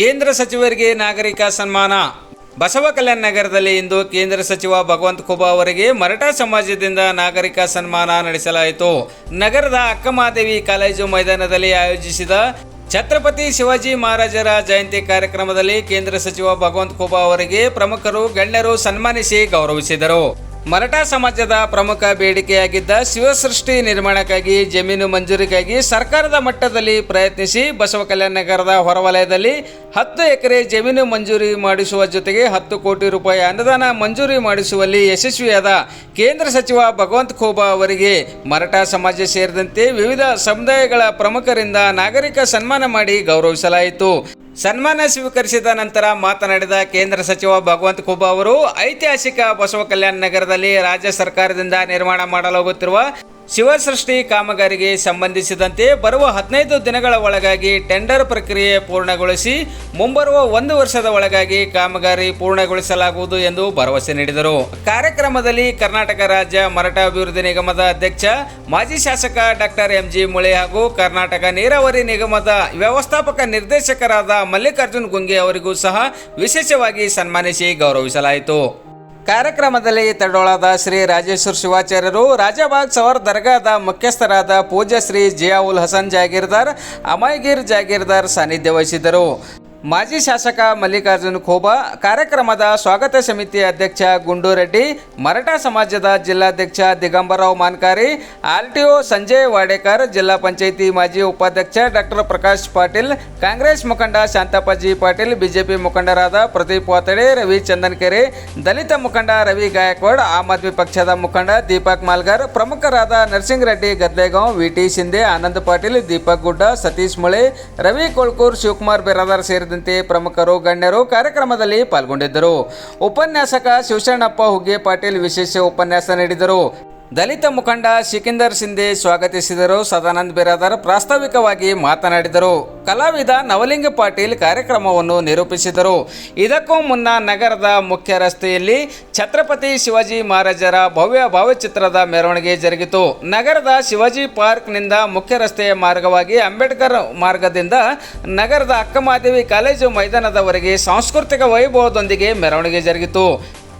ಕೇಂದ್ರ ಸಚಿವರಿಗೆ ನಾಗರಿಕ ಸನ್ಮಾನ. ಬಸವ ಕಲ್ಯಾಣ ನಗರದಲ್ಲಿ ಇಂದು ಕೇಂದ್ರ ಸಚಿವ ಭಗವಂತ ಖುಬಾ ಅವರಿಗೆ ಮರಾಠ ಸಮಾಜದಿಂದ ನಾಗರಿಕ ಸನ್ಮಾನ ನಡೆಸಲಾಯಿತು. ನಗರದ ಅಕ್ಕಮಹಾದೇವಿ ಕಾಲೇಜು ಮೈದಾನದಲ್ಲಿ ಆಯೋಜಿಸಿದ ಛತ್ರಪತಿ ಶಿವಾಜಿ ಮಹಾರಾಜರ ಜಯಂತಿ ಕಾರ್ಯಕ್ರಮದಲ್ಲಿ ಕೇಂದ್ರ ಸಚಿವ ಭಗವಂತ ಖುಬಾ ಅವರಿಗೆ ಪ್ರಮುಖರು, ಗಣ್ಯರು ಸನ್ಮಾನಿಸಿ ಗೌರವಿಸಿದರು. ಮರಾಠ ಸಮಾಜದ ಪ್ರಮುಖ ಬೇಡಿಕೆಯಾಗಿದ್ದ ಶಿವಸೃಷ್ಟಿ ನಿರ್ಮಾಣಕ್ಕಾಗಿ ಜಮೀನು ಮಂಜೂರಿಗಾಗಿ ಸರ್ಕಾರದ ಮಟ್ಟದಲ್ಲಿ ಪ್ರಯತ್ನಿಸಿ ಬಸವ ಕಲ್ಯಾಣ ನಗರದ ಹೊರವಲಯದಲ್ಲಿ ಹತ್ತು ಎಕರೆ ಜಮೀನು ಮಂಜೂರಿ ಮಾಡಿಸುವ ಜೊತೆಗೆ ಹತ್ತು ಕೋಟಿ ರೂಪಾಯಿ ಅನುದಾನ ಮಂಜೂರಿ ಮಾಡಿಸುವಲ್ಲಿ ಯಶಸ್ವಿಯಾದ ಕೇಂದ್ರ ಸಚಿವ ಭಗವಂತ ಖೋಬಾ ಅವರಿಗೆ ಮರಾಠ ಸಮಾಜ ಸೇರಿದಂತೆ ವಿವಿಧ ಸಮುದಾಯಗಳ ಪ್ರಮುಖರಿಂದ ನಾಗರಿಕ ಸನ್ಮಾನ ಮಾಡಿ ಗೌರವಿಸಲಾಯಿತು. ಸನ್ಮಾನ ಸ್ವೀಕರಿಸಿದ ನಂತರ ಮಾತನಾಡಿದ ಕೇಂದ್ರ ಸಚಿವ ಭಗವಂತ ಖೂಬಾ ಅವರು, ಐತಿಹಾಸಿಕ ಬಸವ ಕಲ್ಯಾಣ ನಗರದಲ್ಲಿ ರಾಜ್ಯ ಸರ್ಕಾರದಿಂದ ನಿರ್ಮಾಣ ಮಾಡಲಾಗುತ್ತಿರುವ ಶಿವಸೃಷ್ಟಿ ಕಾಮಗಾರಿಗೆ ಸಂಬಂಧಿಸಿದಂತೆ ಬರುವ ಹದಿನೈದು ದಿನಗಳ ಒಳಗಾಗಿ ಟೆಂಡರ್ ಪ್ರಕ್ರಿಯೆ ಪೂರ್ಣಗೊಳಿಸಿ, ಮುಂಬರುವ ಒಂದು ವರ್ಷದ ಒಳಗಾಗಿ ಕಾಮಗಾರಿ ಪೂರ್ಣಗೊಳಿಸಲಾಗುವುದು ಎಂದು ಭರವಸೆ ನೀಡಿದರು. ಕಾರ್ಯಕ್ರಮದಲ್ಲಿ ಕರ್ನಾಟಕ ರಾಜ್ಯ ಮರಾಠ ಅಭಿವೃದ್ಧಿ ನಿಗಮದ ಅಧ್ಯಕ್ಷ, ಮಾಜಿ ಶಾಸಕ ಡಾಕ್ಟರ್ ಎಂಜಿ ಮುಳೆ ಹಾಗೂ ಕರ್ನಾಟಕ ನೀರಾವರಿ ನಿಗಮದ ವ್ಯವಸ್ಥಾಪಕ ನಿರ್ದೇಶಕರಾದ ಮಲ್ಲಿಕಾರ್ಜುನ್ ಗುಂಗೆ ಅವರಿಗೂ ಸಹ ವಿಶೇಷವಾಗಿ ಸನ್ಮಾನಿಸಿ ಗೌರವಿಸಲಾಯಿತು. ಕಾರ್ಯಕ್ರಮದಲ್ಲಿ ತಡೋಳದ ಶ್ರೀ ರಾಜೇಶ್ವರ ಶಿವಾಚಾರ್ಯರು, ರಾಜಾಬಾಗ್ ಸವರ್ ದರ್ಗಾದ ಮುಖ್ಯಸ್ಥರಾದ ಪೂಜ್ಯ ಶ್ರೀ ಜಿಯಾವುಲ್ ಹಸನ್ ಜಾಗೀರ್ದಾರ್ ಅಮೈಗಿರ್ ಜಾಗೀರ್ದಾರ್ ಸಾನ್ನಿಧ್ಯ ವಹಿಸಿದ್ದರು. ಮಾಜಿ ಶಾಸಕ ಮಲ್ಲಿಕಾರ್ಜುನ್ ಖೋಬಾ, ಕಾರ್ಯಕ್ರಮದ ಸ್ವಾಗತ ಸಮಿತಿ ಅಧ್ಯಕ್ಷ ಗುಂಡೂರೆಡ್ಡಿ, ಮರಾಠ ಸಮಾಜದ ಜಿಲ್ಲಾಧ್ಯಕ್ಷ ದಿಗಂಬರಾವ್ ಮಾನ್ಕಾರಿ, ಆರ್ಟಿಒ ಸಂಜಯ್ ವಾಡೇಕರ್, ಜಿಲ್ಲಾ ಪಂಚಾಯಿತಿ ಮಾಜಿ ಉಪಾಧ್ಯಕ್ಷ ಡಾಕ್ಟರ್ ಪ್ರಕಾಶ್ ಪಾಟೀಲ್, ಕಾಂಗ್ರೆಸ್ ಮುಖಂಡ ಶಾಂತಪ್ಪಾಜಿ ಪಾಟೀಲ್, ಬಿಜೆಪಿ ಮುಖಂಡರಾದ ಪ್ರದೀಪ್ ವಾತಡೆ, ರವಿ ಚಂದನ್ಕೆರೆ, ದಲಿತ ಮುಖಂಡ ರವಿ ಗಾಯಕ್ವಾಡ್, ಆಮ್ ಆದ್ಮಿ ಪಕ್ಷದ ಮುಖಂಡ ದೀಪಕ್ ಮಾಲ್ಗರ್, ಪ್ರಮುಖರಾದ ನರಸಿಂಗ್ ರೆಡ್ಡಿ ಗದ್ದೆಗಾಂವ್ ವಿ ಟಿ ಶಿಂದೆ ಆನಂದ್ ಪಾಟೀಲ್, ದೀಪಕ್ ಗುಡ್ಡ, ಸತೀಶ್ ಮುಳೆ, ರವಿ ಕೋಳ್ಕೂರ್, ಶಿವಕುಮಾರ್ ಬಿರಾದಾರ್ ಸೇರಿದಂತೆ ಪ್ರಮುಖರು ಗಣ್ಯರು ಕಾರ್ಯಕ್ರಮದಲ್ಲಿ ಪಾಲ್ಗೊಂಡಿದ್ದರು. ಉಪನ್ಯಾಸಕ ಶಿವಶರಣಪ್ಪ ಹುಗ್ಗೆ ಪಾಟೀಲ್ ವಿಶೇಷ ಉಪನ್ಯಾಸ ನೀಡಿದರು. ದಲಿತ ಮುಖಂಡ ಸಿಕಿಂದರ್ ಸಿಂಧೆ ಸ್ವಾಗತಿಸಿದರು. ಸದಾನಂದ್ ಬಿರಾದರ್ ಪ್ರಾಸ್ತಾವಿಕವಾಗಿ ಮಾತನಾಡಿದರು. ಕಲಾವಿದ ನವಲಿಂಗ ಪಾಟೀಲ್ ಕಾರ್ಯಕ್ರಮವನ್ನು ನಿರೂಪಿಸಿದರು. ಇದಕ್ಕೂ ಮುನ್ನ ನಗರದ ಮುಖ್ಯ ರಸ್ತೆಯಲ್ಲಿ ಛತ್ರಪತಿ ಶಿವಾಜಿ ಮಹಾರಾಜರ ಭವ್ಯ ಭಾವಚಿತ್ರದ ಮೆರವಣಿಗೆ ಜರುಗಿತು. ನಗರದ ಶಿವಾಜಿ ಪಾರ್ಕ್ನಿಂದ ಮುಖ್ಯ ರಸ್ತೆಯ ಮಾರ್ಗವಾಗಿ ಅಂಬೇಡ್ಕರ್ ಮಾರ್ಗದಿಂದ ನಗರದ ಅಕ್ಕಮಾದೇವಿ ಕಾಲೇಜು ಮೈದಾನದವರೆಗೆ ಸಾಂಸ್ಕೃತಿಕ ವೈಭವದೊಂದಿಗೆ ಮೆರವಣಿಗೆ ಜರುಗಿತು.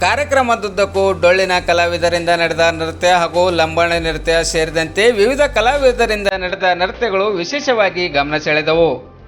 ಕಾರ್ಯಕ್ರಮದುದ್ದಕ್ಕೂ ಡೊಳ್ಳಿನ ಕಲಾವಿದರಿಂದ ನಡೆದ ನೃತ್ಯ ಹಾಗೂ ಲಂಬಾಣಿ ನೃತ್ಯ ಸೇರಿದಂತೆ ವಿವಿಧ ಕಲಾವಿದರಿಂದ ನಡೆದ ನೃತ್ಯಗಳು ವಿಶೇಷವಾಗಿ ಗಮನ ಸೆಳೆದವು.